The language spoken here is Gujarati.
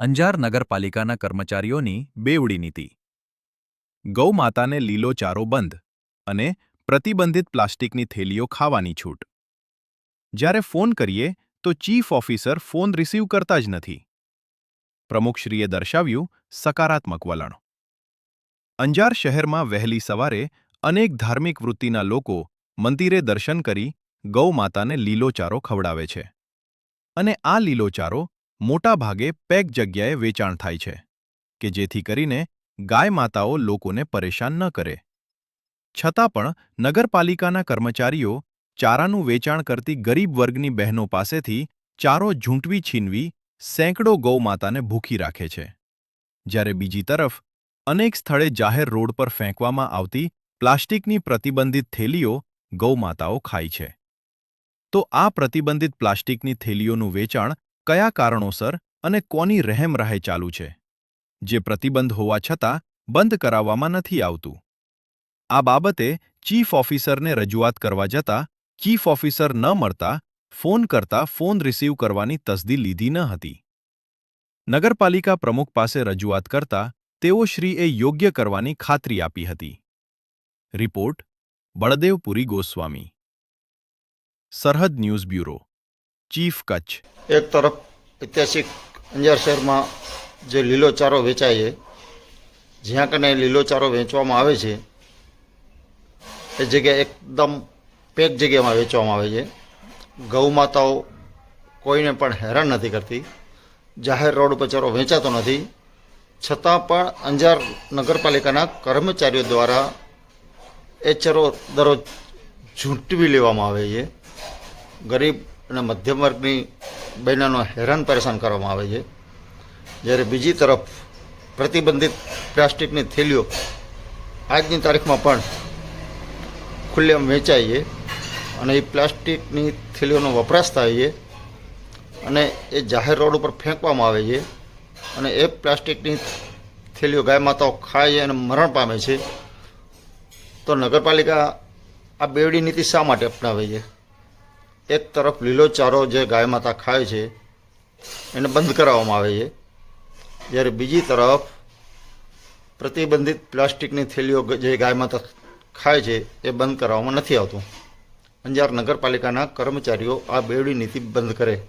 અંજાર નગરપાલિકાના કર્મચારીઓની બેવડી નીતિ. ગૌ માતાને લીલો ચારો બંધ અને પ્રતિબંધિત પ્લાસ્ટિકની થેલીઓ ખાવાની છૂટ. જ્યારે ફોન કરીએ તો ચીફ ઓફિસર ફોન રિસીવ કરતા જ નથી. પ્રમુખશ્રીએ દર્શાવ્યું સકારાત્મક વલણ. અંજાર શહેરમાં વહેલી સવારે અનેક ધાર્મિક વૃત્તિના લોકો મંદિરે દર્શન કરી ગૌ માતાને લીલો ચારો ખવડાવે છે. અને આ લીલો ચારો મોટા ભાગે પેક જગ્યાએ વેચાણ થાય છે, કે જેથી કરીને ગાય માતાઓ લોકોને પરેશાન ન કરે. છતાં પણ નગરપાલિકાના કર્મચારીઓ ચારાનું વેચાણ કરતી ગરીબ વર્ગની બહેનો પાસેથી ચારો ઝૂંટવી છીનવી સેંકડો ગૌ માતાને ભૂખી રાખે છે. જ્યારે બીજી તરફ અનેક સ્થળે જાહેર રોડ પર ફેંકવામાં આવતી પ્લાસ્ટિકની પ્રતિબંધિત થેલીઓ ગૌમાતાઓ ખાય છે. તો આ પ્રતિબંધિત પ્લાસ્ટિકની થેલીઓનું વેચાણ કયા કારણોસર અને કોની રહેમ રાહે ચાલુ છે, જે પ્રતિબંધ હોવા છતાં બંધ કરાવવામાં નથી આવતું? આ બાબતે ચીફ ઓફિસરને રજૂઆત કરવા જતાં ચીફ ઓફિસર ન મળતા ફોન કરતા ફોન રિસીવ કરવાની તસદી લીધી ન હતી. નગરપાલિકા પ્રમુખ પાસે રજૂઆત કરતા તેઓ શ્રીએ યોગ્ય કરવાની ખાતરી આપી હતી. Report, Baldevpuri Goswami. Sarhad news bureau. Chief Kutch. એક તરફ ઐતિહાસિક અંજાર શહેરમાં જે લીલો ચારો વેચાય છે, જ્યાં કને લીલો ચારો વેચવામાં આવે છે, એ જગ્યા એકદમ પેક જગ્યામાં વેચવામાં આવે છે. ગૌ માતાઓ કોઈને પણ હેરાન નથી કરતી, જાહેર રોડ ઉપર ચારો વેચાતો નથી. છતાં પણ અંજાર નગરપાલિકાના કર્મચારીઓ દ્વારા એ ચરો દરરોજ ઝૂંટવી લેવામાં આવે છે. ગરીબ અને મધ્યમ વર્ગની બહેનોનો હેરાન પરેશાન કરવામાં આવે છે. જ્યારે બીજી તરફ પ્રતિબંધિત પ્લાસ્ટિકની થેલીઓ આજની તારીખમાં પણ ખુલ્લેમ વેચાય છે અને એ પ્લાસ્ટિકની થેલીઓનો વપરાશ થાય છે અને એ જાહેર રોડ ઉપર ફેંકવામાં આવે છે અને એ પ્લાસ્ટિકની થેલીઓ ગાય માતાઓ ખાય અને મરણ પામે છે. તો નગરપાલિકા આ બેવડી નીતિ શા માટે અપનાવે છે? એક તરફ લીલોચારો જે ગાય માતા ખાય છે, એને બંધ કરાવવામાં આવે છે. જ્યારે બીજી તરફ પ્રતિબંધિત પ્લાસ્ટિકની થેલીઓ જે ગાય માતા ખાય છે, એ બંધ કરાવવામાં નથી આવતું. અંજાર નગરપાલિકાના કર્મચારીઓ આ બેવડી નીતિ બંધ કરે.